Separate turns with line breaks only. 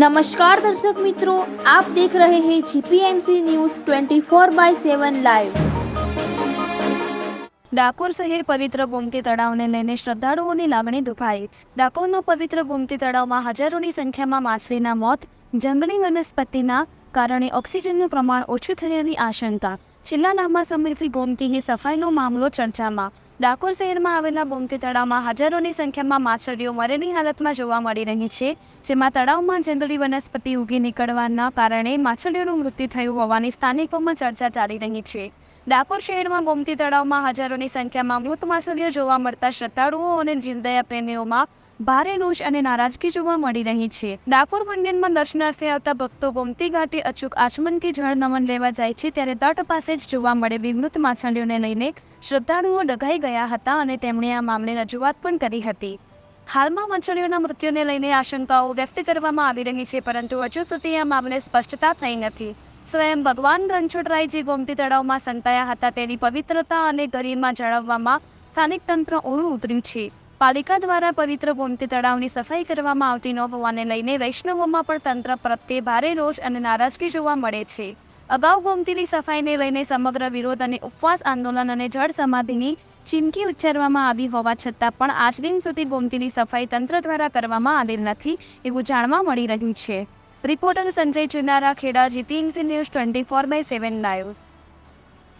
નમસ્કાર દર્શક મિત્રો આપ દેખ રહે હૈ GPMC news 24 by seven live
Dakor શહેર પવિત્ર ગોમતી તળાવને લઈને શ્રદ્ધાળુઓની લાગણી દુભાઈ. ડાકોરનો પવિત્ર ગોમતી તળાવમાં હજારોની સંખ્યામાં માછલીના મોત, જંગલી વનસ્પતિના કારણે ઓક્સિજનનું પ્રમાણ ઓછું થયાની આશંકા. છેલ્લા લાંબા સમયથી ગોમતીની સફાઈનો મામલો ચર્ચામાં. ડાકોર શહેરમાં આવેલા ગોમતી તળાવમાં હજારોની સંખ્યામાં માછલીઓ મરેલી હાલતમાં જોવા મળી રહી છે, જેમાં તળાવમાં જંગલી વનસ્પતિ ઉગી નીકળવાના કારણે માછલીઓનું મૃત્યુ થયું હોવાની સ્થાનિકોમાં ચર્ચા ચાલી રહી છે. ડાકોર શહેરમાં ગોમતી તળાવમાં હજારોની સંખ્યામાં મૃત માછલીઓ જોવા મળતા શ્રદ્ધાળુઓ અને જીવદયા પ્રેમીઓમાં ભારે રોષ અને નારાજગી જોવા મળી રહી છે. ડાકોર મંદિરમાં દર્શનાર્થે આવતા ભક્તો ગોમતી ઘાટે અચૂક આચમનથી જળ નમન લેવા જાય છે ત્યારે તટ પાસે જ જોવા મળેલી મૃત માછલીઓને લઈને શ્રદ્ધાળુઓ ડઘાઈ ગયા હતા અને તેમણે આ મામલે રજૂઆત પણ કરી હતી. હાલમાં મચ્છરીઓના મૃત્યુને લઈને આશંકાઓ વ્યક્ત કરવામાં આવી રહી છે, પરંતુ હજુ સુધી આ મામલે સ્પષ્ટતા થઈ નથી. સ્વયં ભગવાન રણછોડરાયજી ગોમતી તળાવમાં સંતાયા હતા, તેની પવિત્રતા અને ગરિમા જાળવવામાં સ્થાનિક તંત્ર ઓળું ઉતર્યું છે. પાલિકા દ્વારા પવિત્ર ગોમતી તળાવની સફાઈ કરવામાં આવતી ન હોવાને લઈને વૈષ્ણવોમાં પણ તંત્ર પ્રત્યે ભારે રોષ અને નારાજગી જોવા મળે છે. અગાઉ ગોમતીની સફાઈને લઈને સમગ્ર વિરોધ અને ઉપવાસ આંદોલન અને જળ સમાધિની ચીમકી ઉચ્ચારવામાં આવી હોવા છતાં પણ આજ દિન સુધી ગોમતીની સફાઈ તંત્ર દ્વારા કરવામાં આવેલ નથી, એવું જાણવા મળી રહ્યું છે. Reporter Sanjay Chunara Kheda GTMC news twenty four by seven live